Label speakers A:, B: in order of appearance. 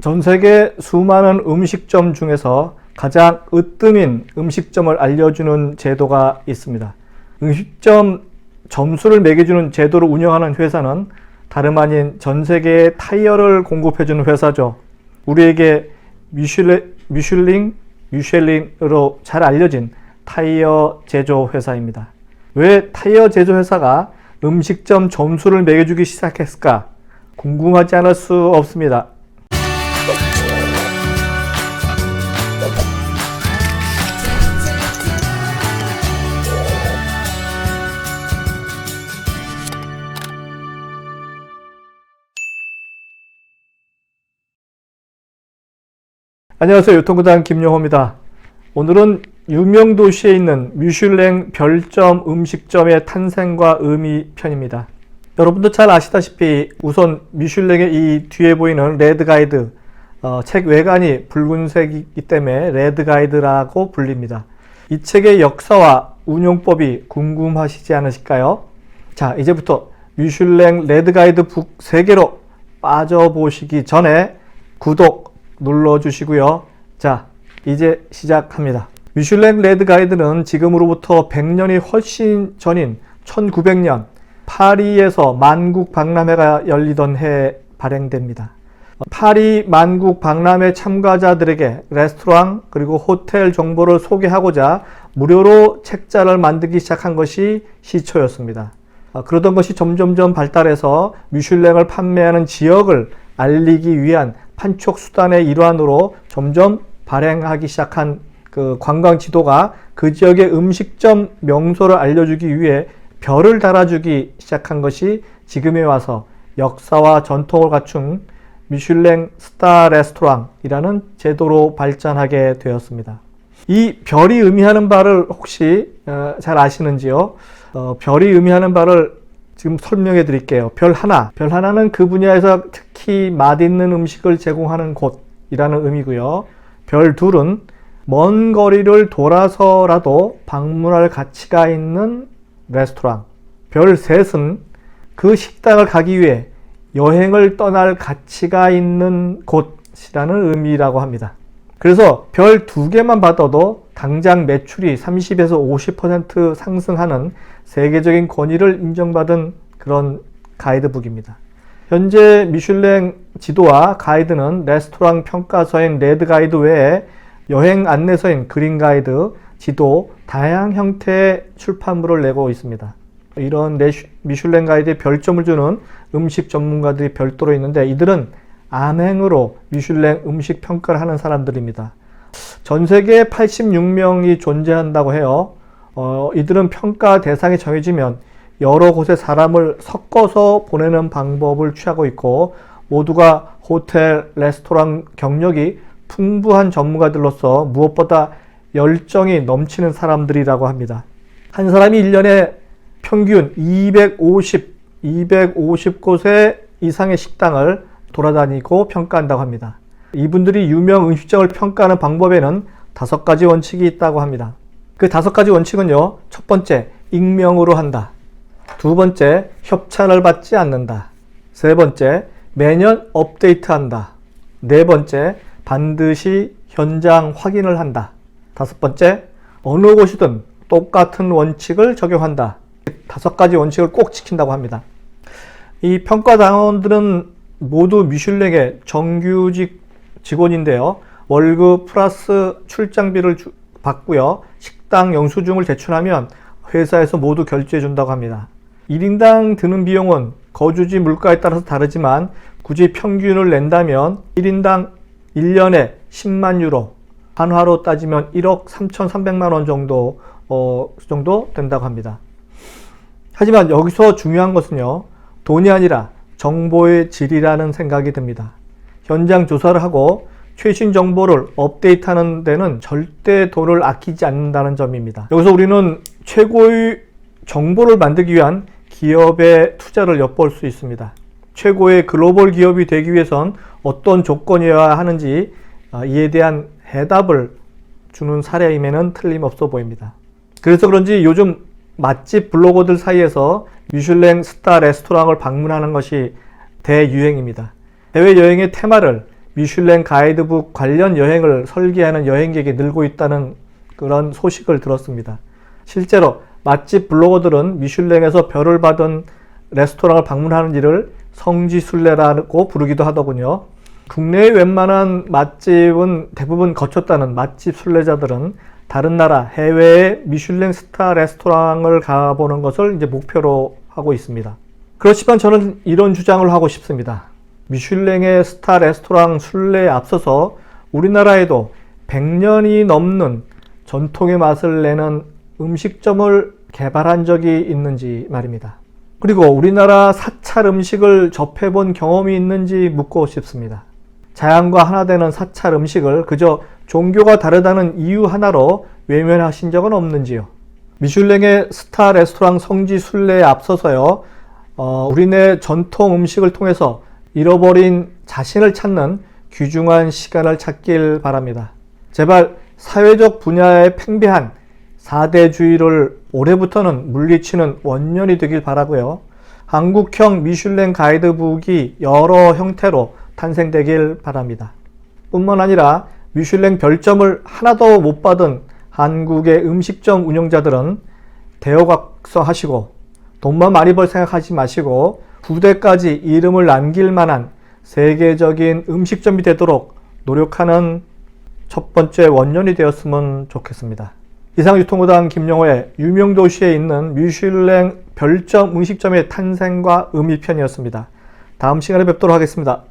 A: 전 세계 수많은 음식점 중에서 가장 으뜸인 음식점을 알려주는 제도가 있습니다. 음식점 점수를 매겨주는 제도를 운영하는 회사는 다름 아닌 전 세계의 타이어를 공급해주는 회사죠. 우리에게 미슐링, 미슐링으로 잘 알려진 타이어 제조 회사입니다. 왜 타이어 제조 회사가 음식점 점수를 매겨주기 시작했을까? 궁금하지 않을 수 없습니다. 안녕하세요. 유통구단 김용호입니다. 오늘은 유명 도시에 있는 뮤슐랭 별점 음식점의 탄생과 의미 편입니다. 여러분도 잘 아시다시피 우선 뮤슐랭의 이 뒤에 보이는 레드 가이드 어, 책 외관이 붉은색이기 때문에 레드 가이드라고 불립니다. 이 책의 역사와 운용법이 궁금하시지 않으실까요? 자, 이제부터 뮤슐랭 레드 가이드 북 세계로 빠져보시기 전에 구독 눌러주시고요. 자, 이제 시작합니다. 미슐랭 레드 가이드는 지금으로부터 100년이 훨씬 전인 1900년 파리에서 만국 박람회가 열리던 해 발행됩니다. 파리 만국 박람회 참가자들에게 레스토랑 그리고 호텔 정보를 소개하고자 무료로 책자를 만들기 시작한 것이 시초였습니다. 아, 그러던 것이 점점점 발달해서 미슐랭을 판매하는 지역을 알리기 위한 판촉 수단의 일환으로 점점 발행하기 시작한 그 관광 지도가 그 지역의 음식점 명소를 알려주기 위해 별을 달아주기 시작한 것이 지금에 와서 역사와 전통을 갖춘 미슐랭 스타 레스토랑이라는 제도로 발전하게 되었습니다. 이 별이 의미하는 바를 혹시 어, 잘 아시는지요? 어, 별이 의미하는 바를 지금 설명해 드릴게요. 별 하나. 별 하나는 그 분야에서 특히 맛있는 음식을 제공하는 곳이라는 의미고요. 별 둘은 먼 거리를 돌아서라도 방문할 가치가 있는 레스토랑. 별 셋은 그 식당을 가기 위해 여행을 떠날 가치가 있는 곳이라는 의미라고 합니다. 그래서 별 두 개만 받아도 당장 매출이 30에서 50% 상승하는 세계적인 권위를 인정받은 그런 가이드북입니다. 현재 미슐랭 지도와 가이드는 레스토랑 평가서인 레드 가이드 외에 여행 안내서인 그린 가이드, 지도, 다양한 형태의 출판물을 내고 있습니다. 이런 미슐랭 가이드에 별점을 주는 음식 전문가들이 별도로 있는데 이들은 암행으로 미슐랭 음식 평가를 하는 사람들입니다. 전 세계에 86명이 존재한다고 해요. 어, 이들은 평가 대상이 정해지면 여러 곳에 사람을 섞어서 보내는 방법을 취하고 있고 모두가 호텔, 레스토랑 경력이 풍부한 전문가들로서 무엇보다 열정이 넘치는 사람들이라고 합니다. 한 사람이 1년에 평균 250, 250곳의 이상의 식당을 돌아다니고 평가한다고 합니다. 이분들이 유명 음식점을 평가하는 방법에는 다섯 가지 원칙이 있다고 합니다. 그 다섯 가지 원칙은요, 첫 번째, 익명으로 한다. 두 번째, 협찬을 받지 않는다. 세 번째, 매년 업데이트한다. 네 번째, 반드시 현장 확인을 한다. 다섯 번째, 어느 곳이든 똑같은 원칙을 적용한다. 다섯 가지 원칙을 꼭 지킨다고 합니다. 이 평가당원들은 모두 미슐랭의 정규직 직원인데요. 월급 플러스 출장비를 주, 받고요. 식당 영수증을 제출하면 회사에서 모두 결제해 준다고 합니다. 1인당 드는 비용은 거주지 물가에 따라서 다르지만 굳이 평균을 낸다면 1인당 1년에 10만 유로, 한화로 따지면 1억 3,300만 원 정도, 어, 정도 된다고 합니다. 하지만 여기서 중요한 것은요, 돈이 아니라 정보의 질이라는 생각이 듭니다. 현장 조사를 하고 최신 정보를 업데이트하는 데는 절대 돈을 아끼지 않는다는 점입니다. 여기서 우리는 최고의 정보를 만들기 위한 기업의 투자를 엿볼 수 있습니다. 최고의 글로벌 기업이 되기 위해선 어떤 조건이어야 하는지 아, 이에 대한 해답을 주는 사례임에는 틀림없어 보입니다. 그래서 그런지 요즘 맛집 블로거들 사이에서 미슐랭 스타 레스토랑을 방문하는 것이 대유행입니다. 해외여행의 테마를 미슐랭 가이드북 관련 여행을 설계하는 여행객이 늘고 있다는 그런 소식을 들었습니다. 실제로 맛집 블로거들은 미슐랭에서 별을 받은 레스토랑을 방문하는 일을 성지순례라고 부르기도 하더군요. 국내의 웬만한 맛집은 대부분 거쳤다는 맛집 순례자들은 다른 나라 해외의 미슐랭 스타 레스토랑을 가보는 것을 이제 목표로 하고 있습니다. 그렇지만 저는 이런 주장을 하고 싶습니다. 미슐랭의 스타 레스토랑 순례에 앞서서 우리나라에도 100년이 넘는 전통의 맛을 내는 음식점을 개발한 적이 있는지 말입니다. 그리고 우리나라 사찰 음식을 접해본 경험이 있는지 묻고 싶습니다. 자연과 하나 되는 사찰 음식을 그저 종교가 다르다는 이유 하나로 외면하신 적은 없는지요? 미슐랭의 스타 레스토랑 성지 순례에 앞서서요, 어, 우리네 전통 음식을 통해서 잃어버린 자신을 찾는 귀중한 시간을 찾길 바랍니다. 제발 사회적 분야에 팽배한 4대주의를 올해부터는 물리치는 원년이 되길 바라고요. 한국형 미슐랭 가이드북이 여러 형태로 탄생되길 바랍니다. 뿐만 아니라 미슐랭 별점을 하나도 못 받은 한국의 음식점 운영자들은 대여각서하시고 돈만 많이 벌 생각하지 마시고 부대까지 이름을 남길 만한 세계적인 음식점이 되도록 노력하는 첫 번째 원년이 되었으면 좋겠습니다. 이상 유통구단 김영호의 유명 도시에 있는 미슐랭 별점 음식점의 탄생과 의미 편이었습니다. 다음 시간에 뵙도록 하겠습니다.